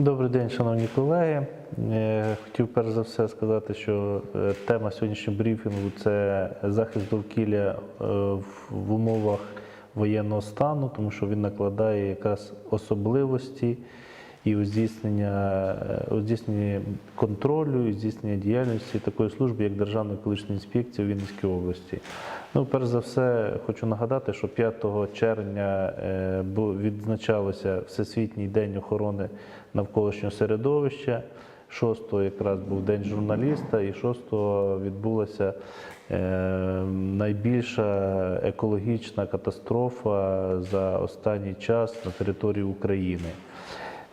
Добрий день, шановні колеги. Е, Хотів перш за все сказати, що е, тема сьогоднішнього брифінгу це захист довкілля е, в в умовах воєнного стану, тому що він накладає якраз особливості і у здійснення, е, у здійсненні контролю, і здійснення діяльності такої служби, як Державна екологічна інспекція у Вінницькій області. Ну, перш за все, хочу нагадати, що 5 червня е, відзначалося Всесвітній день охорони навколишнього середовища. 6 якраз був день журналіста, і 6 відбулася е, найбільша екологічна катастрофа за останній час на території України.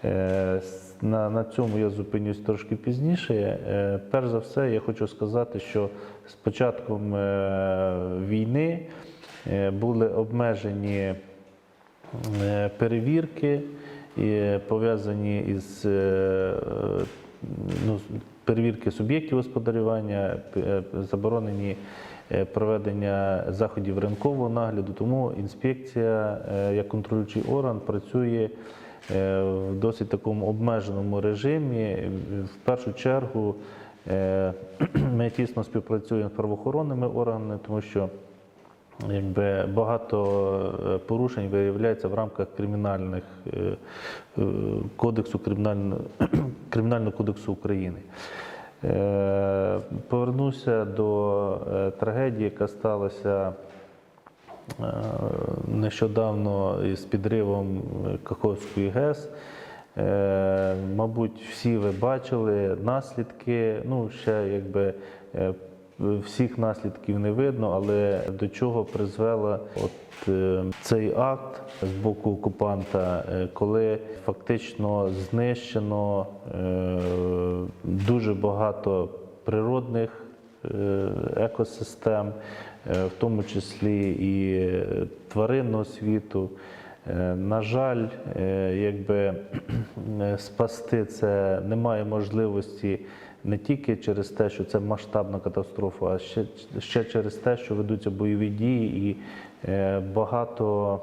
Е, На, на цьому я зупинюсь трошки пізніше. Е, Перш за все, я хочу сказати, що з початком е, війни були обмежені перевірки, пов'язані із ну, перевірки суб'єктів господарювання, заборонені проведення заходів ринкового нагляду. Тому інспекція як контролюючий орган працює в досить такому обмеженому режимі. В першу чергу е, ми тісно співпрацюємо з правоохоронними органами, тому що Якби багато е, порушень виявляється в рамках кримінальних е, е, кодексу кримінального, кримінального кодексу України. Е, Повернуся до е, трагедії, яка сталася е, нещодавно із підривом Каховської ГЕС. Е, Мабуть, всі ви бачили наслідки. Ну, ще якби е, всіх наслідків не видно, але до чого призвела от е, цей акт з боку окупанта, е, коли фактично знищено е, дуже багато природних е, екосистем, е, в тому числі і е, тваринного світу. Е, На жаль, е, якби е, спасти це немає можливості не тільки через те, що це масштабна катастрофа, а ще, ще через те, що ведуться бойові дії, і е, багато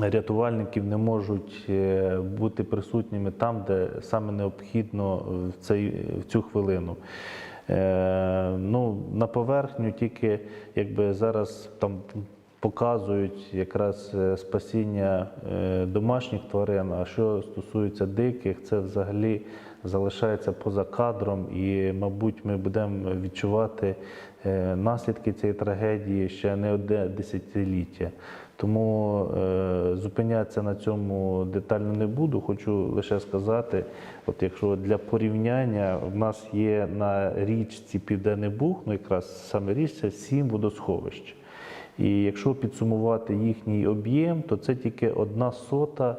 рятувальників не можуть е, бути присутніми там, де саме необхідно в цю хвилину. Е, ну, на поверхню тільки якби зараз там показують якраз е, спасіння е, домашніх тварин. А що стосується диких, це взагалі залишається поза кадром, і, мабуть, ми будемо відчувати наслідки цієї трагедії ще не одне десятиліття. Тому е, зупинятися на цьому детально не буду. Хочу лише сказати: от якщо для порівняння в нас є на річці Південний Буг, ну якраз саме річця, сім водосховищ. І якщо підсумувати їхній об'єм, то це тільки одна сота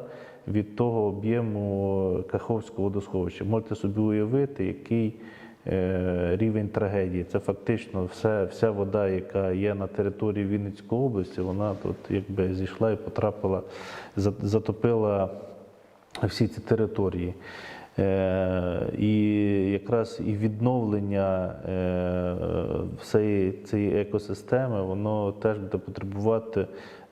від того об'єму Каховського водосховища. Можете собі уявити, який рівень трагедії. Це фактично все, вся вода, яка є на території Вінницької області, вона тут якби зійшла і потрапила, за- затопила всі ці території. Е, І якраз і відновлення е, всієї цієї екосистеми, воно теж буде потребувати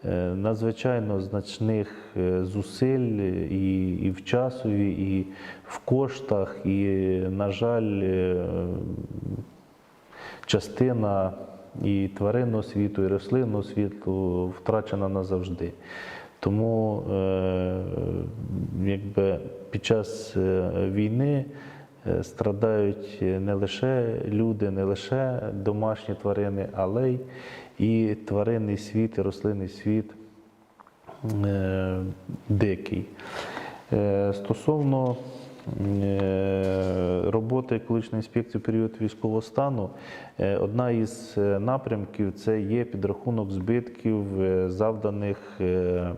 е, надзвичайно значних зусиль і, і в часові, і в коштах, і, на жаль, частина і тваринного світу, і рослинного світу втрачена назавжди. Тому якби під час е, війни е, страдають не лише люди, не лише домашні тварини, але й і тваринний світ, і рослинний світ е, дикий. Е, Стосовно е, роботи екологічної інспекції в період військового стану, е, одна із е, напрямків це є підрахунок збитків, е, завданих е,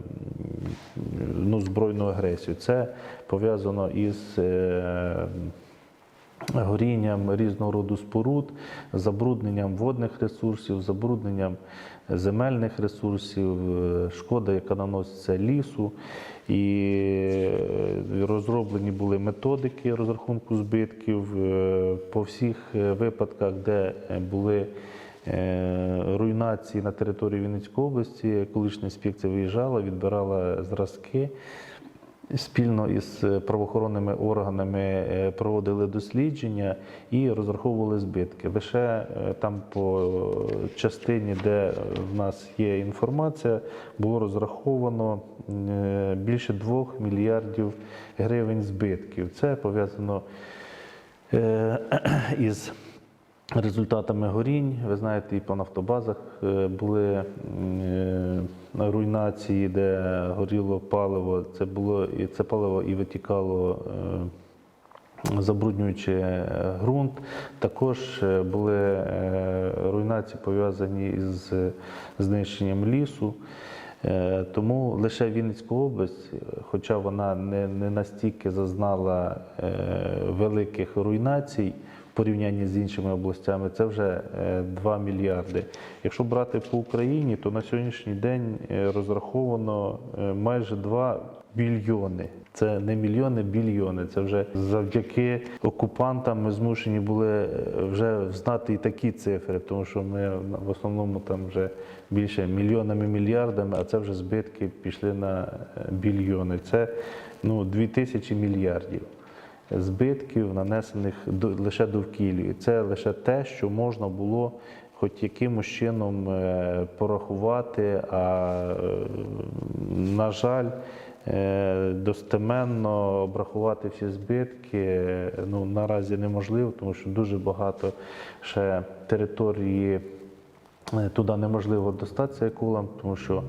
ну, збройною агресією. Це пов'язано із е, горінням різного роду споруд, забрудненням водних ресурсів, забрудненням земельних ресурсів, е, шкода, яка наноситься лісу. І е, розроблені були методики розрахунку збитків по всіх випадках, де були руйнації на території Вінницької області. Екологічна інспекція виїжджала, відбирала зразки. спільно із е, правоохоронними органами е, проводили дослідження і розраховували збитки. Лише е, там по частині, де в нас є інформація, було розраховано е, більше 2 мільярдів гривень збитків. Це пов'язано е, із результатами горінь. Ви знаєте, і по нафтобазах е, були е, руйнації, де горіло паливо. Це було і це паливо і витікало. е, Забруднюючи ґрунт, також були руйнації пов'язані з знищенням лісу. Тому лише Вінницька область, хоча вона не, настільки зазнала великих руйнацій порівнянні з іншими областями, це вже е, 2 мільярди. Якщо брати по Україні, то на сьогоднішній день е, розраховано е, майже 2 більйони. Це не мільйони, більйони. Це вже завдяки окупантам ми змушені були е, вже знати і такі цифри, тому що ми в основному там вже більше мільйонами, мільярдами, а це вже збитки пішли на е, більйони. Це ну, 2000 мільярдів збитків, нанесених лише довкіллю. І це лише те, що можна було хоч якимось чином е, порахувати, а е, на жаль, е, достеменно обрахувати всі збитки ну, наразі неможливо, тому що дуже багато ще території. Е, Туди неможливо достатися кулам, тому що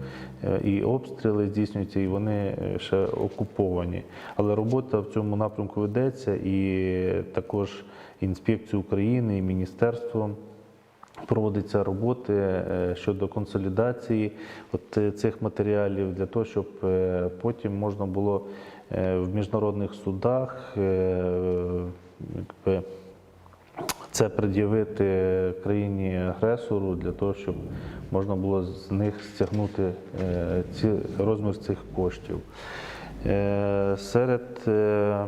е, і обстріли здійснюються, і вони е, ще окуповані. Але робота в цьому напрямку ведеться, і також інспекцію України і міністерством проводиться роботи е, щодо консолідації от е, цих матеріалів для того, щоб е, потім можна було е, в міжнародних судах е, це пред'явити країні агресору для того, щоб можна було з них стягнути е, ці, розмір цих коштів. Е, Серед е,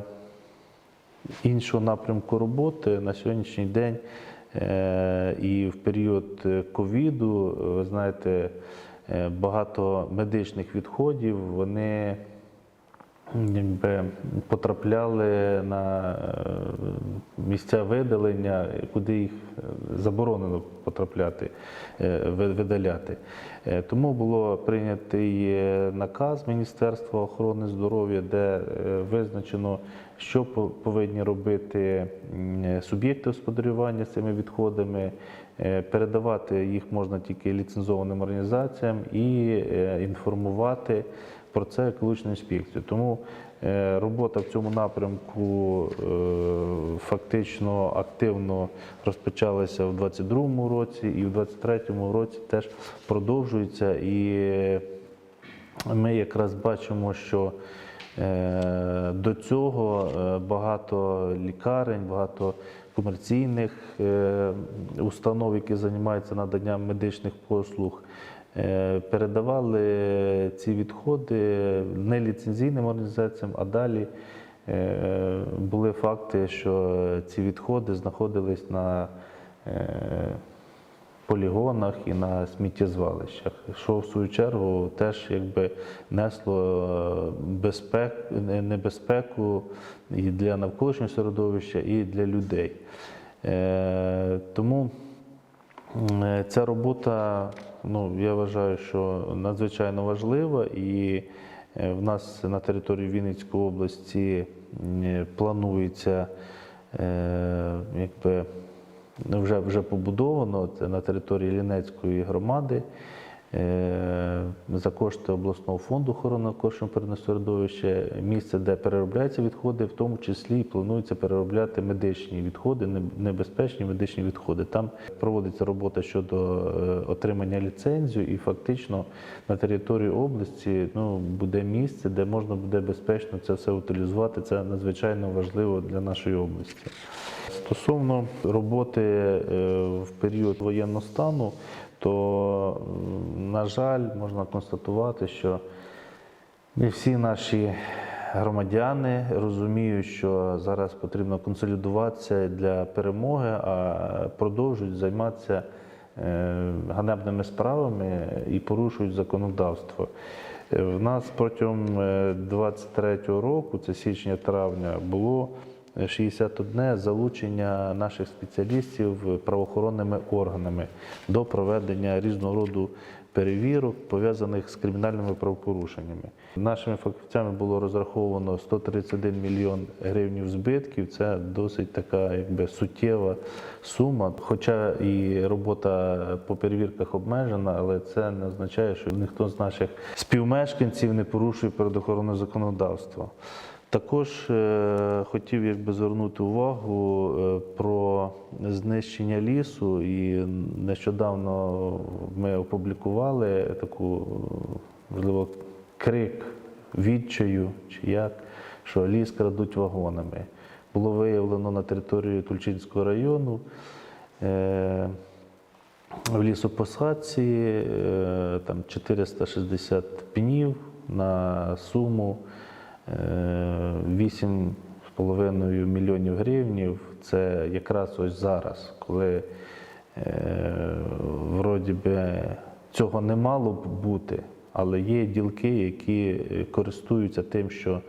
іншого напрямку роботи на сьогоднішній день і в період ковіду, ви знаєте, багато медичних відходів вони якби потрапляли на е, місця видалення, куди їх е, заборонено потрапляти, е, видаляти. Тому було прийнятий наказ Міністерства охорони здоров'я, де визначено, що по- повинні робити суб'єкти господарювання з цими відходами. Передавати їх можна тільки ліцензованим організаціям і інформувати про це екологічну інспекцію. Тому е, робота в цьому напрямку е, фактично активно розпочалася в 2022 році і в 2023 році теж продовжується. І ми якраз бачимо, що е, до цього багато лікарень, багато комерційних установ, які займаються наданням медичних послуг, передавали ці відходи не ліцензійним організаціям, а далі е, були факти, що ці відходи знаходились на е, полігонах і на сміттєзвалищах, що в свою чергу теж якби несло е, безпек, небезпеку і для навколишнього середовища, і для людей. Е, Тому е, ця робота, ну я вважаю, що надзвичайно важливо, і е, в нас на території Вінницької області м, планується е, якби вже, вже побудовано на території Лінецької громади. е, за кошти обласного фонду охорони навколишнього середовища, місце, де переробляються відходи, в тому числі і планується переробляти медичні відходи, небезпечні медичні відходи. Там проводиться робота щодо е, отримання ліцензію, і фактично на території області ну, буде місце, де можна буде безпечно це все утилізувати. Це надзвичайно важливо для нашої області. Стосовно роботи е, в період воєнного стану, то, на жаль, можна констатувати, що не всі наші громадяни розуміють, що зараз потрібно консолідуватися для перемоги, а продовжують займатися е, ганебними справами і порушують законодавство. Е, В нас протягом 23-го року, це січня-травня, було е, 61 залучення наших спеціалістів правоохоронними органами до проведення різного роду перевірок, пов'язаних з кримінальними правопорушеннями. Нашими фахівцями було розраховано 131 мільйон гривень збитків. Це досить така якби суттєва сума. Хоча і робота по перевірках обмежена, але це не означає, що ніхто з наших співмешканців не порушує природоохоронне законодавство. Також е, хотів якби звернути увагу е, про знищення лісу, і нещодавно ми опублікували таку, можливо, крик відчаю чи як, що ліс крадуть вагонами. Було виявлено на території Тульчинського району. Е, в лісопосадці е, там 460 пнів на суму 8,5 мільйонів гривнів. Це якраз ось зараз, коли е, вроді би цього не мало б бути, але є ділки, які користуються тим, що Е,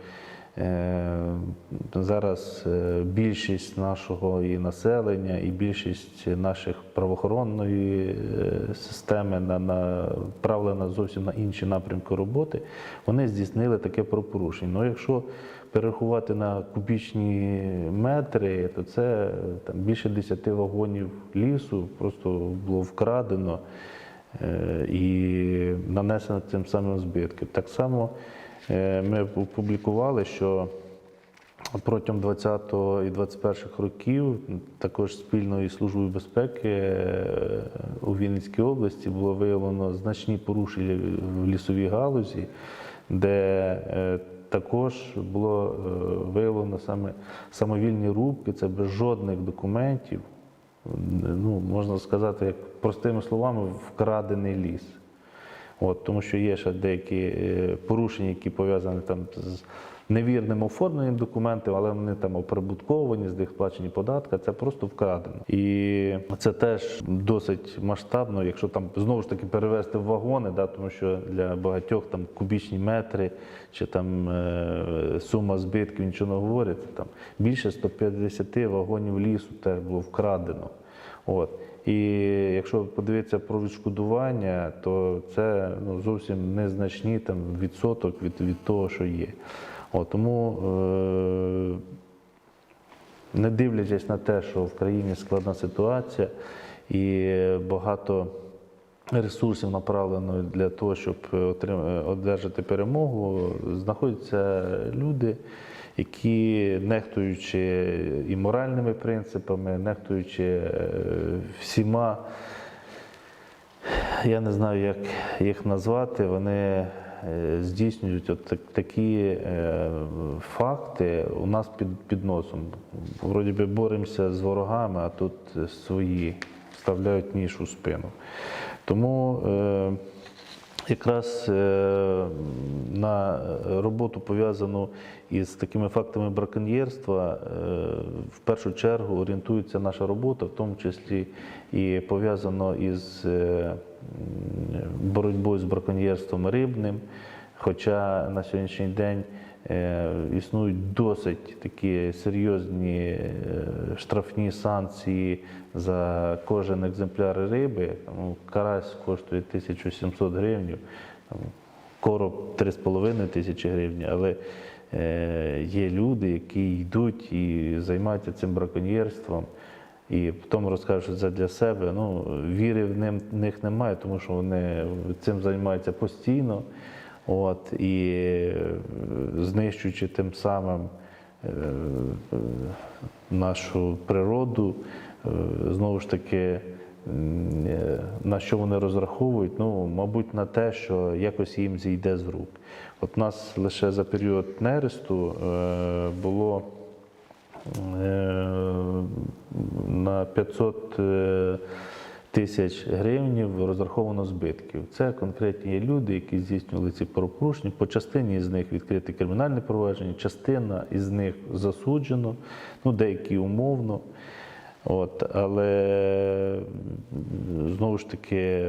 Зараз е, більшість нашого і населення, і більшість наших правоохоронної е, системи направлена зовсім на інші напрямки роботи, вони здійснили таке пропорушення. Ну, якщо перерахувати на кубічні метри, то це е, там, більше 10 вагонів лісу просто було вкрадено е, і нанесено цим самим збитки. Так само е, ми опублікували, що протягом 20 і 21 років також спільно із Службою безпеки е, у Вінницькій області було виявлено значні порушення в лісовій галузі, де е, також було е, виявлено саме самовільні рубки, це без жодних документів. Ну, можна сказати, як простими словами, вкрадений ліс. От, тому що є ще деякі е, порушення, які пов'язані там з невірним оформленням документів, але вони там оприбутковані, з них сплачені податки, це просто вкрадено. І це теж досить масштабно, якщо там знову ж таки перевести в вагони, да, тому що для багатьох там кубічні метри чи там е, сума збитків нічого не говорить. Там більше 150 вагонів лісу теж було вкрадено. От. І якщо подивитися про відшкодування, то це ну, зовсім незначні там, відсоток від, від того, що є. От, тому, е, не дивлячись на те, що в країні складна ситуація і багато ресурсів направлено для того, щоб отрим- одержати перемогу, знаходяться люди, які, нехтуючи і моральними принципами, нехтуючи е, всіма, я не знаю, як їх назвати, вони е, здійснюють от такі е, факти у нас під, під носом. Вроді би боремося з ворогами, а тут свої вставляють ніж у спину. Тому якраз на роботу пов'язану із такими фактами браконьєрства, е, в першу чергу орієнтується наша робота, в тому числі і пов'язано із е, боротьбою з браконьєрством рибним. Хоча на сьогоднішній день е, існують досить такі серйозні штрафні санкції за кожен екземпляр риби. Карась коштує 1700 гривень, короб 3,5 тисячі гривень, але є люди, які йдуть і займаються цим браконьєрством. І потім розкажуть, це для себе. Ну, віри в них немає, тому що вони цим займаються постійно. От, і е, знищуючи тим самим е, е, нашу природу, е, знову ж таки, е, на що вони розраховують? Ну, мабуть, на те, що якось їм зійде з рук. От нас лише за період нересту е, було е, на 500 е, тисяч гривень розраховано збитків. Це конкретні люди, які здійснювали ці правопорушення. По частині з них відкрите кримінальне провадження, частина із них засуджено, ну деякі умовно. От, але знову ж таки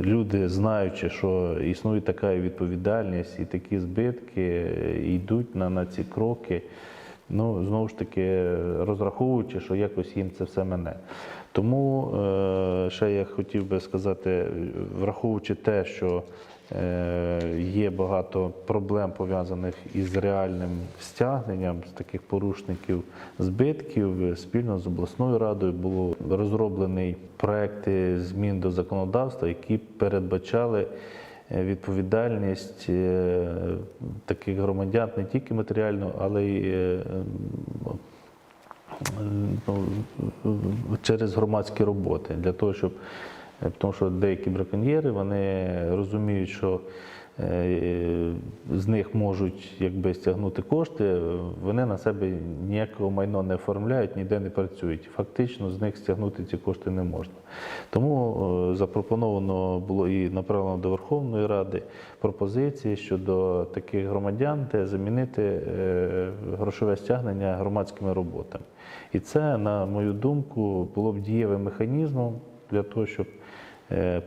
люди, знаючи, що існує така відповідальність і такі збитки, е, йдуть на, на ці кроки. Ну, знову ж таки, розраховуючи, що якось їм це все мене. Тому е, ще я хотів би сказати, враховуючи те, що є багато проблем пов'язаних із реальним стягненням з таких порушників збитків, е, спільно з обласною радою було розроблений проекти змін до законодавства, які передбачали е, відповідальність е, таких громадян не тільки матеріальну, але й е, ну, через громадські роботи. Для того, щоб е, тому що деякі браконьєри вони розуміють, що е, з них можуть якби стягнути кошти, вони на себе ніякого майно не оформляють, ніде не працюють. Фактично з них стягнути ці кошти не можна. Тому е, запропоновано було і направлено до Верховної Ради пропозиції щодо таких громадян, де замінити е, грошове стягнення громадськими роботами. І це, на мою думку, було б дієвим механізмом для того, щоб е,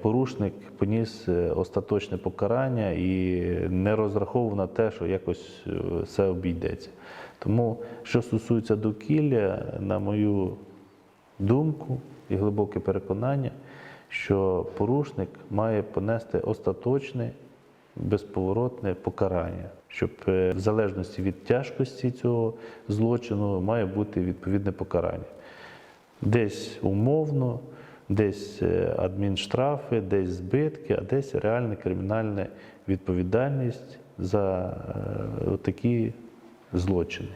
порушник поніс е, остаточне покарання і не розраховував на те, що якось е, все обійдеться. Тому, що стосується довкілля, на мою думку і глибоке переконання, що порушник має понести остаточне безповоротне покарання, щоб е, в залежності від тяжкості цього злочину має бути відповідне покарання. Десь умовно, десь е, адмінштрафи, десь збитки, а десь реальна кримінальна відповідальність за е, такі злочини.